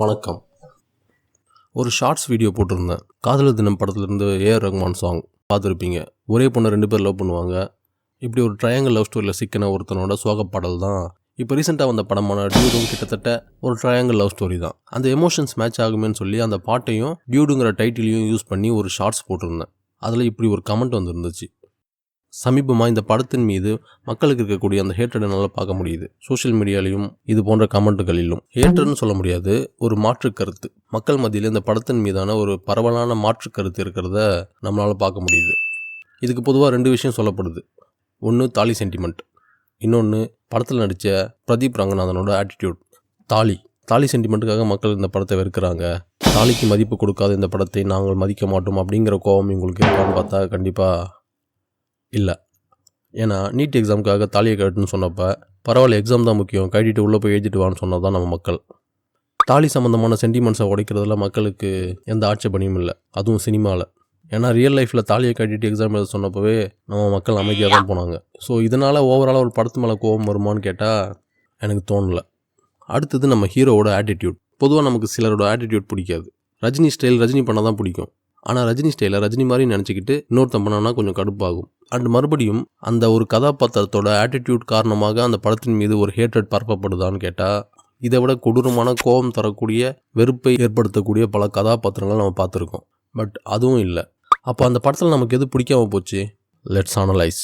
வணக்கம். ஒரு shorts video போட்டிருந்தேன். காதலர் தினம் படத்துலேருந்து ஏஆர் ரஹ்மான் சாங் பார்த்துருப்பீங்க. ஒரே பொண்ணை ரெண்டு பேர் லவ் பண்ணுவாங்க. இப்படி ஒரு ட்ரையாங்கல் லவ் ஸ்டோரியில் சிக்கின ஒருத்தனோட சோக பாடல் தான். இப்போ ரீசெண்டாக வந்த படமான டியூடும் கிட்டத்தட்ட ஒரு ட்ரையாங்கல் லவ் ஸ்டோரி தான். அந்த எமோஷன்ஸ் மேட்ச் ஆகுமேன்னு சொல்லி அந்த பாட்டையும் டியூடுங்கிற டைட்டிலையும் யூஸ் பண்ணி ஒரு ஷார்ட்ஸ் போட்டிருந்தேன். அதில் இப்படி ஒரு கமெண்ட் வந்துருந்துச்சு. சமீபமாக இந்த படத்தின் மீது மக்களுக்கு இருக்கக்கூடிய அந்த ஹேட்டரை நல்லா பார்க்க முடியுது. சோஷியல் மீடியாலையும் இது போன்ற கமெண்ட்டுகளிலும் ஹேட்டர்னு சொல்ல முடியாது. ஒரு மாற்று கருத்து. மக்கள் மத்தியில் இந்த படத்தின் மீதான ஒரு பரவலான மாற்று கருத்து இருக்கிறத நம்மளால் பார்க்க முடியுது. இதுக்கு பொதுவாக ரெண்டு விஷயம் சொல்லப்படுது. ஒன்று தாலி சென்டிமெண்ட் இன்னொன்று படத்தில் நடித்த பிரதீப் ரங்கநாதனோட ஆட்டிடியூட் தாலி. தாலி சென்டிமெண்ட்டுக்காக மக்கள் இந்த படத்தை வெறுக்கிறாங்க. தாலிக்கு மதிப்பு கொடுக்காத இந்த படத்தை நாங்கள் மதிக்க மாட்டோம் அப்படிங்கிற கோபம் இவங்களுக்கு இருக்கான்னு பார்த்தா கண்டிப்பாக இல்லை. ஏன்னா நீட் எக்ஸாமுக்காக தாலியை கட்டுன்னு சொன்னப்போ பரவாயில்ல எக்ஸாம் தான் முக்கியம். கட்டிட்டு உள்ளே போய் எழுதிட்டு வான்னு சொன்னால் தான் நம்ம மக்கள். தாலி சம்மந்தமான சென்டிமெண்ட்ஸை உடைக்கிறதுல மக்களுக்கு எந்த ஆட்சேபணியும் இல்லை. அதுவும் சினிமாவில் ஏன்னா ரியல் லைஃப்பில் தாலியை கட்டிட்டு எக்ஸாம் எழுத சொன்னப்பவே நம்ம மக்கள் அமைதியாக தான் போனாங்க. ஸோ இதனால் ஓவராலாக ஒரு படத்து மேலே கோபம் வருமான்னு கேட்டால் எனக்கு தோணலை. அடுத்தது நம்ம ஹீரோவோட ஆட்டிடியூட் பொதுவாக நமக்கு சிலரோட ஆட்டிடியூட் பிடிக்காது. ரஜினி ஸ்டைல் ரஜினி பண்ணால் தான் பிடிக்கும். ஆனால் ரஜினி ஸ்டைலை ரஜினி மாதிரி நினச்சிக்கிட்டு இன்னொருத்தன் பண்ணான்னா கொஞ்சம் கடுப்பாகும். அண்ட் மறுபடியும் அந்த ஒரு கதாபாத்திரத்தோட ஆட்டிடியூட் காரணமாக அந்த படத்தின் மீது ஒரு ஹேட்ரட் பரப்பப்படுதான்னு கேட்டால் இதை விட கொடூரமான கோபம் தரக்கூடிய வெறுப்பை ஏற்படுத்தக்கூடிய பல கதாபாத்திரங்கள் நம்ம பார்த்துருக்கோம். பட் அதுவும் இல்லை. அப்போ அந்த படத்தில் நமக்கு எது பிடிக்காம போச்சு? லெட்ஸ் அனலைஸ்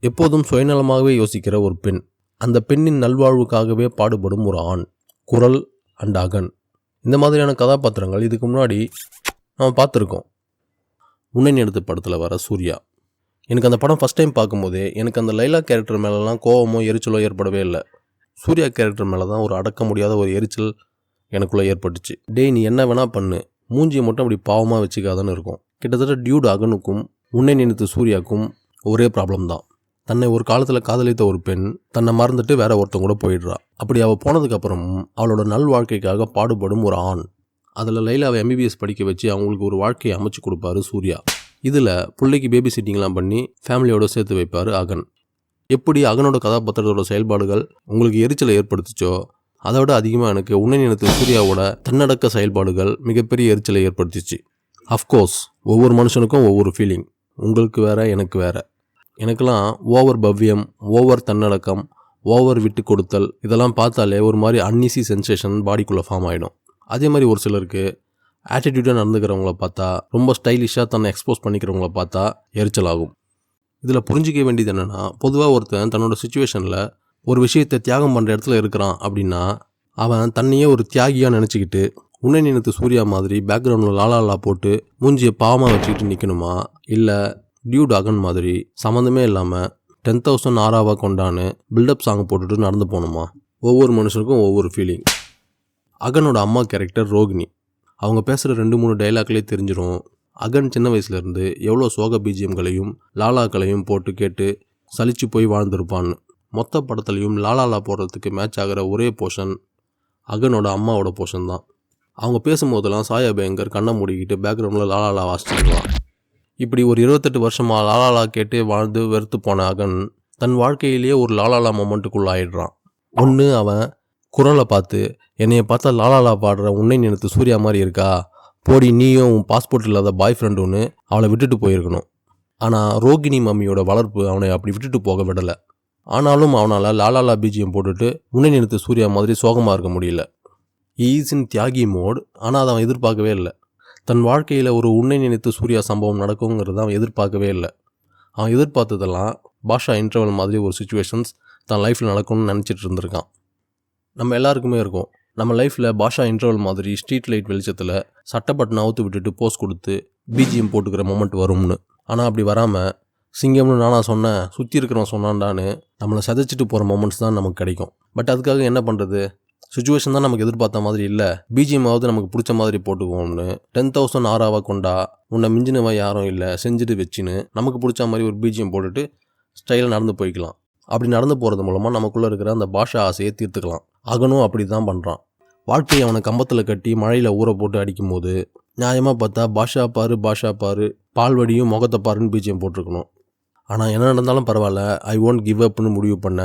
எப்போதும் சுயநலமாகவே யோசிக்கிற ஒரு பெண். அந்த பெண்ணின் நல்வாழ்வுக்காகவே பாடுபடும் ஒரு ஆண். குரல் அண்ட் அகன். இந்த மாதிரியான கதாபாத்திரங்கள் இதுக்கு முன்னாடி நம்ம பார்த்துருக்கோம். உன்னை எடுத்த படத்தில் வர சூர்யா. எனக்கு அந்த படம் ஃபஸ்ட் டைம் பார்க்கும்போதே எனக்கு அந்த லைலா கேரக்டர் மேலெலாம் கோவமோ எரிச்சலோ ஏற்படவே இல்லை. சூர்யா கேரக்டர் மேலே தான் ஒரு அடக்க முடியாத ஒரு எரிச்சல் எனக்குள்ளே ஏற்பட்டுச்சு. டேய் நீ என்ன வேணால் பண்ணு. மூஞ்சியை மட்டும் அப்படி பாவமாக வச்சுக்காதான்னு இருக்கும். கிட்டத்தட்ட டியூட் அகனுக்கும் உன்னை நினைத்து சூர்யாவுக்கும் ஒரே ப்ராப்ளம் தான். தன்னை ஒரு காலத்தில் காதலித்த ஒரு பெண் தன்னை மறந்துட்டு வேற ஒருத்தன் கூட போயிடுறா. அப்படி அவள் போனதுக்கப்புறமும் அவளோட நல் வாழ்க்கைக்காக பாடுபடும் ஒரு ஆண். அதில் லைலாவை எம்பிபிஎஸ் படிக்க வச்சு அவங்களுக்கு ஒரு வாழ்க்கையை அமைச்சு கொடுப்பாரு சூர்யா. இதில் பிள்ளைக்கு பேபி சிட்டிங்லாம் பண்ணி ஃபேமிலியோடு சேர்த்து வைப்பார் அகன். எப்படி அகனோட கதாபாத்திரத்தோட செயல்பாடுகள் உங்களுக்கு எரிச்சலை ஏற்படுத்துச்சோ அதை விட அதிகமாக எனக்கு உன்னை நினைத்த சூர்யாவோட தன்னடக்க செயல்பாடுகள் மிகப்பெரிய எரிச்சலை ஏற்படுத்திச்சு. அஃப்கோர்ஸ் ஒவ்வொரு மனுஷனுக்கும் ஒவ்வொரு ஃபீலிங் உங்களுக்கு வேற எனக்கு வேற. எனக்கெல்லாம் ஓவர் பவ்யம் ஓவர் தன்னடக்கம் ஓவர் விட்டு கொடுத்தல் இதெல்லாம் பார்த்தாலே ஒரு மாதிரி அன்இசி சென்சேஷன் பாடிக்குள்ளே ஃபார்ம் ஆகிடும் அதே மாதிரி ஒரு சிலருக்கு ஆட்டிடியூடாக நடந்துக்கிறவங்கள பார்த்தா ரொம்ப ஸ்டைலிஷாக தன்னை எக்ஸ்போஸ் பண்ணிக்கிறவங்கள பார்த்தா எரிச்சல் ஆகும் இதில் புரிஞ்சிக்க வேண்டியது என்னென்னா பொதுவாக ஒருத்தன் தன்னோட சுச்சுவேஷனில் ஒரு விஷயத்தை தியாகம் பண்ணுற இடத்துல இருக்கிறான் அப்படின்னா அவன் தன்னையே ஒரு தியாகியாக நினச்சிக்கிட்டு உன்னை நினைத்து சூர்யா மாதிரி பேக்ரவுண்டில் லாலாலா போட்டு மூஞ்சியை பாவமாக வச்சுக்கிட்டு நிற்கணுமா இல்லை டியூட் அகன் மாதிரி சம்மந்தமே இல்லாமல் டென் தௌசண்ட் ஆறாவாக கொண்டான்னு பில்டப் சாங் போட்டுட்டு நடந்து போகணுமா? ஒவ்வொரு மனுஷனுக்கும் ஒவ்வொரு ஃபீலிங் அகனோட அம்மா கேரக்டர் ரோகிணி. அவங்க பேசுகிற ரெண்டு மூணு டைலாக்லேயே தெரிஞ்சிடும் அகன் சின்ன வயசுலேருந்து எவ்வளோ சோக பீஜியம்களையும் லாலாக்களையும் போட்டு கேட்டு சலிச்சு போய் வாழ்ந்திருப்பான்னு. மொத்த படத்துலையும் லாலாலா போடுறதுக்கு மேட்ச் ஆகிற ஒரே போர்ஷன் அகனோட அம்மாவோட போர்ஷன் தான். அவங்க பேசும்போதெல்லாம் சாயா பயங்கர் கண்ணை மூடிக்கிட்டு பேக்ரவுண்டில் லாலாலா வாசிச்சுருவான் இப்படி ஒரு இருபத்தெட்டு வருஷமாக லாலாலா கேட்டு வாழ்ந்து வெறுத்து போன அகன் தன் வாழ்க்கையிலேயே ஒரு லாலாலா மொமெண்ட்டுக்குள்ள ஆயிடுறான் ஒன்று அவன் குரலை பார்த்து என்னைய பார்த்தா லாலாலா பாடுற உன்னை நினைத்து சூர்யா மாதிரி இருக்கா? போடி நீயும் உன் பாஸ்போர்ட் இல்லாத பாய் ஃப்ரெண்டு ஒன்று அவளை விட்டுட்டு போயிருக்கணும். ஆனால் ரோகிணி மம்மியோட வளர்ப்பு அவனை அப்படி விட்டுட்டு போக விடலை. ஆனாலும் அவனால் லாலாலா பீஜியம் போட்டுட்டு உன்னை நினைத்து சூர்யா மாதிரி சோகமாக இருக்க முடியல. ஈஸ் இன் தியாகி மோட் ஆனால் அதை அவன் எதிர்பார்க்கவே இல்லை. தன் வாழ்க்கையில் ஒரு உன்னை நினைத்து சூர்யா சம்பவம் நடக்குங்கிறத அவன் எதிர்பார்க்கவே இல்லை. அவன் எதிர்பார்த்ததெல்லாம் பாஷா இன்டர்வல் மாதிரி ஒரு சுச்சுவேஷன்ஸ் தன் லைஃப்பில் நடக்கும்னு நினச்சிட்டு இருந்திருக்கான். நம்ம எல்லாருக்குமே இருக்கும். நம்ம லைஃப்பில் பாஷா இன்டர்வல் மாதிரி ஸ்ட்ரீட் லைட் வெளிச்சத்தில் சட்டப்பட்டனை அவுத்து விட்டுட்டு போஸ் கொடுத்து பிஜிஎம் போட்டுக்கிற மொமெண்ட் வரும்னு. ஆனால் அப்படி வராமல் சிங்கம்னு நானாக சொன்னேன் சுற்றி இருக்கிறவன் சொன்னான்டான்னு நம்மளை சதைச்சிட்டு போகிற மொமெண்ட்ஸ் தான் நமக்கு கிடைக்கும். பட் அதுக்காக என்ன பண்ணுறது சுச்சுவேஷன் தான் நமக்கு எதிர்பார்த்த மாதிரி இல்லை. பிஜிஎம்மாவது நமக்கு பிடிச்ச மாதிரி போட்டுக்குவோம்னு டென் தௌசண்ட் ஆறாவா கொண்டா உன்னை மிஞ்சினவா யாரும் இல்லை செஞ்சுட்டு வச்சுன்னு நமக்கு பிடிச்ச மாதிரி ஒரு பிஜிஎம் போட்டுட்டு ஸ்டைலில் நடந்து போய்க்கலாம். அப்படி நடந்து போகிறது மூலமாக நமக்குள்ளே இருக்கிற அந்த பாஷா ஆசையை தீர்த்துக்கலாம். அகனும் அப்படி தான் பண்ணுறான் வாழ்க்கையை அவனை கம்பத்தில் கட்டி மழையில் ஊற போட்டு அடிக்கும்போது நியாயமாக பார்த்தா பாஷா பாரு பாஷா பாரு பால்வடியும் முகத்தை பாருன்னு பீச்சியம் போட்டிருக்கணும். ஆனால் என்ன நடந்தாலும் பரவாயில்ல ஐ ஒன்ட் கிவ் அப்னு முடிவு பண்ண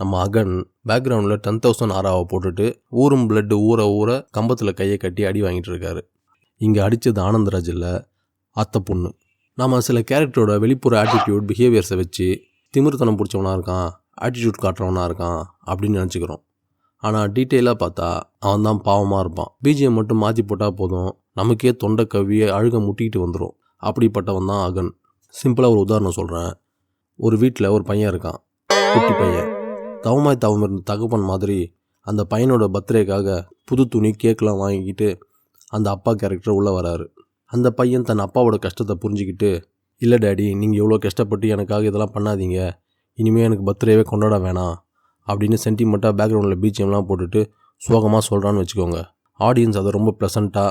நம்ம அகன் பேக்ரவுண்டில் டென் தௌசண்ட் ஆறாவை போட்டுட்டு ஊரும் பிளட்டு ஊற ஊற கம்பத்தில் கையை கட்டி அடி வாங்கிட்டு இருக்காரு. இங்கே அடித்தது ஆனந்தராஜ் இல்லை அத்தை பொண்ணு. நாம் சில கேரக்டரோட வெளிப்புற ஆட்டிடியூட் பிஹேவியர்ஸை வச்சு திமிர்த்தனம் பிடிச்சவனா இருக்கான் ஆட்டிடியூட் காட்டுறவனாக இருக்கான் அப்படின்னு நினச்சிக்கிறோம். ஆனால் டீட்டெயிலாக பார்த்தா அவன் தான் பாவமாக இருப்பான். பிஜிஎம் மட்டும் மாற்றி போட்டால் போதும். நமக்கே தொண்டை கவியை அழுக முட்டிக்கிட்டு வந்துடும் அப்படிப்பட்டவன் தான் அகன். சிம்பிளாக ஒரு உதாரணம் சொல்கிறேன் ஒரு வீட்டில் ஒரு பையன் இருக்கான். குட்டி பையன். தவமாய் தவம் இருந்த தகப்பன் மாதிரி அந்த பையனோட பர்த்டேக்காக புது துணி கேக்கெலாம் வாங்கிக்கிட்டு அந்த அப்பா கேரக்டர் உள்ளே வராரு. அந்த பையன் தன் அப்பாவோட கஷ்டத்தை புரிஞ்சுக்கிட்டு இல்லை டேடி நீங்கள் எவ்வளோ கஷ்டப்பட்டு எனக்காக இதெல்லாம் பண்ணாதீங்க. இனிமேல் எனக்கு பர்த்டேவே கொண்டாட வேணாம். அப்படின்னு சென்டிமெண்ட்டாக பேக்ரவுண்டில் பிஜிஎம்லாம் போட்டுட்டு சோகமாக சொல்கிறான்னு வச்சுக்கோங்க. ஆடியன்ஸ் அதை ரொம்ப ப்ளசண்ட்டாக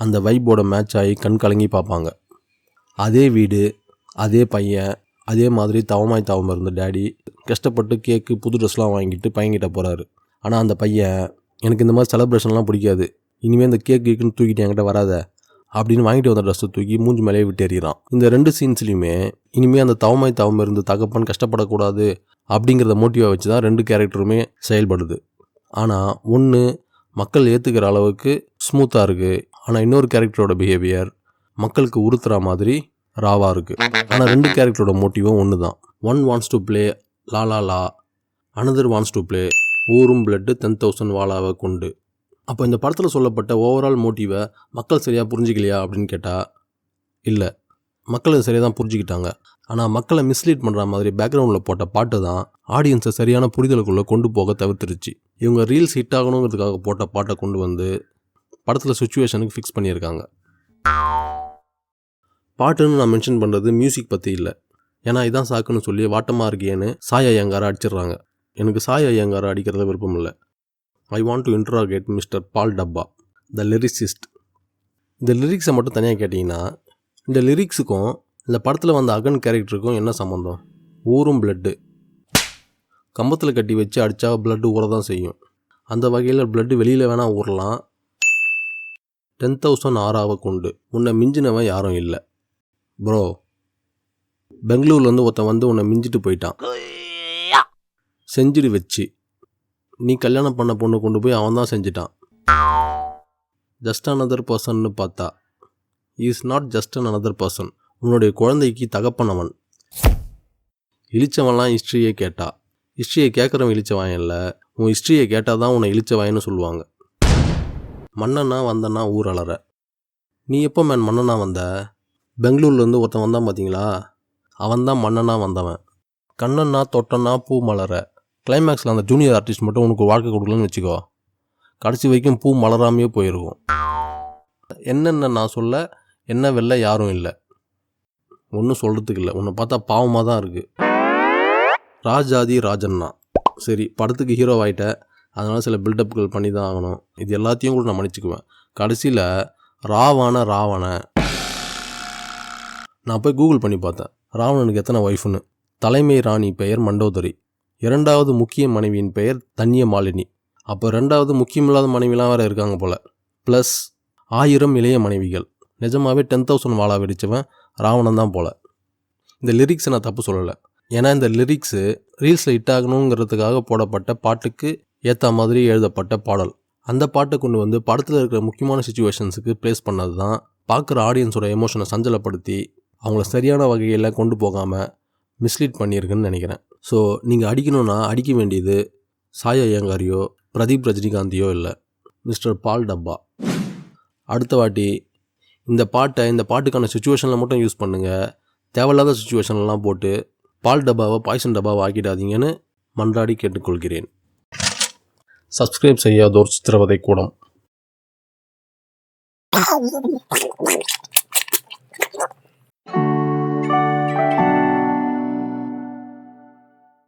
அந்த வைப்போட மேட்ச் ஆகி கண் கலங்கி பார்ப்பாங்க. அதே வீடு அதே பையன் அதே மாதிரி தவமாய் தவம் இருந்த டேடி கஷ்டப்பட்டு கேக்கு புது ட்ரெஸ்லாம் வாங்கிட்டு பையன்கிட்ட போகிறாரு ஆனால் அந்த பையன் எனக்கு இந்த மாதிரி செலப்ரேஷன்லாம் பிடிக்காது. இனிமேல் இந்த கேக் கேக்குன்னு தூக்கிட்டு என்கிட்ட வராத. அப்படின்னு வாங்கிட்டு வந்த ட்ரெஸ்ஸை தூக்கி மூஞ்சி மேலேயே விட்டு எறிகிறான். இந்த ரெண்டு சீன்ஸ்லையுமே இனிமேல் அந்த தவமாய் தவம் இருந்து தகப்பன் கஷ்டப்படக்கூடாது அப்படிங்கிறத மோட்டிவாக வச்சு தான் ரெண்டு கேரக்டருமே செயல்படுது. ஆனால் ஒன்று மக்கள் ஏற்றுக்கிற அளவுக்கு ஸ்மூத்தாக இருக்குது ஆனால் இன்னொரு கேரக்டரோட பிஹேவியர் மக்களுக்கு உறுத்துற மாதிரி ராவாக இருக்குது ஆனால் ரெண்டு கேரக்டரோட மோட்டிவும் ஒன்று தான் one wants to play la la la another wants to play ஊரும் பிளட்டு டென் தௌசண்ட் வாலாவை கொண்டு. அப்போ இந்த படத்தில் சொல்லப்பட்ட ஓவரால் மோட்டிவை மக்கள் சரியாக புரிஞ்சிக்கலையா அப்படின்னு கேட்டால் இல்லை. மக்கள் இதை சரியாக தான் புரிஞ்சுக்கிட்டாங்க. ஆனால் மக்களை மிஸ்லீட் பண்ணுற மாதிரி பேக்ரவுண்டில் போட்ட பாட்டு தான் ஆடியன்ஸை சரியான புரிதலுக்குள்ளே கொண்டு போக தவிர்த்துருச்சு. இவங்க ரீல்ஸ் ஹிட் ஆகணுங்கிறதுக்காக போட்ட பாட்டை கொண்டு வந்து படத்தில் சுச்சுவேஷனுக்கு ஃபிக்ஸ் பண்ணியிருக்காங்க. பாட்டுன்னு நான் மென்ஷன் பண்ணுறது மியூசிக் பற்றி இல்லை. ஏன்னா இதான் சாக்குன்னு சொல்லி வாட்டமாக இருக்கேன்னு சாய் ஐயங்காரை அடிச்சிடுறாங்க. எனக்கு சாய் ஐயங்காரை அடிக்கிறத விருப்பம் இல்லை. I want to interrogate mister Paal Dabba the lyricist இந்த லிரிக்ஸை மட்டும் தனியாக கேட்டிங்கன்னா இந்த லிரிக்ஸுக்கும் இந்த படத்தில் வந்த அகன் கேரக்டருக்கும் என்ன சம்மந்தம் ஊரும் பிளட்டு கம்பத்தில் கட்டி வச்சு அடித்தா பிளட்டு ஊற தான் செய்யும். அந்த வகையில் பிளட்டு வெளியில் வேணால் ஊறலாம். டென் தௌசண்ட் ஆறாவை கொண்டு உன்னை மிஞ்சினவன் யாரும் இல்லை. ப்ரோ பெங்களூர்லேருந்து ஒருத்தன் வந்து உன்னை மிஞ்சிட்டு போயிட்டான். செஞ்சுரி வச்சு. நீ கல்யாணம் பண்ண பொண்ணு கொண்டு போய் அவன் தான் செஞ்சிட்டான் ஜஸ்ட் அனதர் பர்சன்னு பார்த்தா is not just an another person உன்னுடைய குழந்தைக்கு தகப்பனவன். இழிச்சவன்லாம் ஹிஸ்ட்ரியை கேட்டா. ஹிஸ்ட்ரியை கேட்குறவன் இழிச்சவன் இல்லை. உன் ஹிஸ்ட்ரியை கேட்டால் தான் உன்னை இழிச்சவாயன்னு சொல்லுவாங்க. மன்னனா வந்தனா ஊர் அலற நீ எப்போ மேன் மன்னனா வந்த? பெங்களூர்லேருந்து ஒருத்தன் வந்தான் பார்த்தீங்களா அவன் தான் மன்னனா வந்தவன். கண்ணன்னா தொட்டனா பூ மலர கிளைமேக்ஸில் அந்த ஜூனியர் ஆர்டிஸ்ட் மட்டும் உனக்கு வாழ்க்கை கொடுக்கலன்னு வச்சுக்கோ. கடைசி வரைக்கும் பூ மலராமையே போயிருக்கும். என்னென்ன நான் சொல்ல என்ன வெளில யாரும் இல்லை. ஒன்றும் சொல்கிறதுக்கு இல்லை. உன்னை பார்த்தா பாவமாக தான் இருக்குது ராஜாதி ராஜன்னா சரி படத்துக்கு ஹீரோ ஆகிட்ட அதனால் சில பில்டப்புகள் பண்ணி தான் ஆகணும். இது எல்லாத்தையும் கூட நான் மன்னிச்சுக்குவேன். கடைசியில் ராவான ராவண. நான் போய் கூகுள் பண்ணி பார்த்தேன். ராவணனுக்கு எத்தனை ஒய்ஃப்னு தலைமை ராணி பெயர் மண்டோதரி. இரண்டாவது முக்கிய மனைவியின் பெயர் தன்ய மாலினி அப்போ ரெண்டாவது முக்கியமில்லாத மனைவிலாம் வேறு இருக்காங்க போல். ப்ளஸ் ஆயிரம் இளைய மனைவிகள். நிஜமாகவே டென் தௌசண்ட் வாழா வெடிச்சவன் ராவணன் தான் போல். இந்த லிரிக்ஸை நான் தப்பு சொல்லலை. ஏன்னா இந்த லிரிக்ஸு ரீல்ஸில் ஹிட் ஆகணுங்கிறதுக்காக போடப்பட்ட பாட்டுக்கு ஏற்ற மாதிரி எழுதப்பட்ட பாடல். அந்த பாட்டை கொண்டு வந்து படத்தில் இருக்கிற முக்கியமான சுச்சுவேஷன்ஸுக்கு ப்ளேஸ் பண்ணது தான் பார்க்குற ஆடியன்ஸோட எமோஷனை சஞ்சலப்படுத்தி அவங்கள சரியான வகையில் கொண்டு போகாமல் மிஸ்லீட் பண்ணியிருக்குன்னு நினைக்கிறேன். ஸோ நீங்கள் அடிக்கணும்னா அடிக்க வேண்டியது சாயா ஐயங்காரியோ பிரதீப் ரஜினிகாந்தியோ இல்லை மிஸ்டர் பால் டப்பா. அடுத்த வாட்டி இந்த பாட்டை இந்த பாட்டுக்கான சுச்சுவேஷனில் மட்டும் யூஸ் பண்ணுங்கள் தேவையில்லாத சுச்சுவேஷன்லாம் போட்டு பால் டப்பாவை பாய்சன் டப்பாவை ஆக்கிடாதீங்கன்னு மன்றாடி கேட்டுக்கொள்கிறேன். சப்ஸ்கிரைப் செய்யாதோர் சித்திரவதை கூடம். Ah,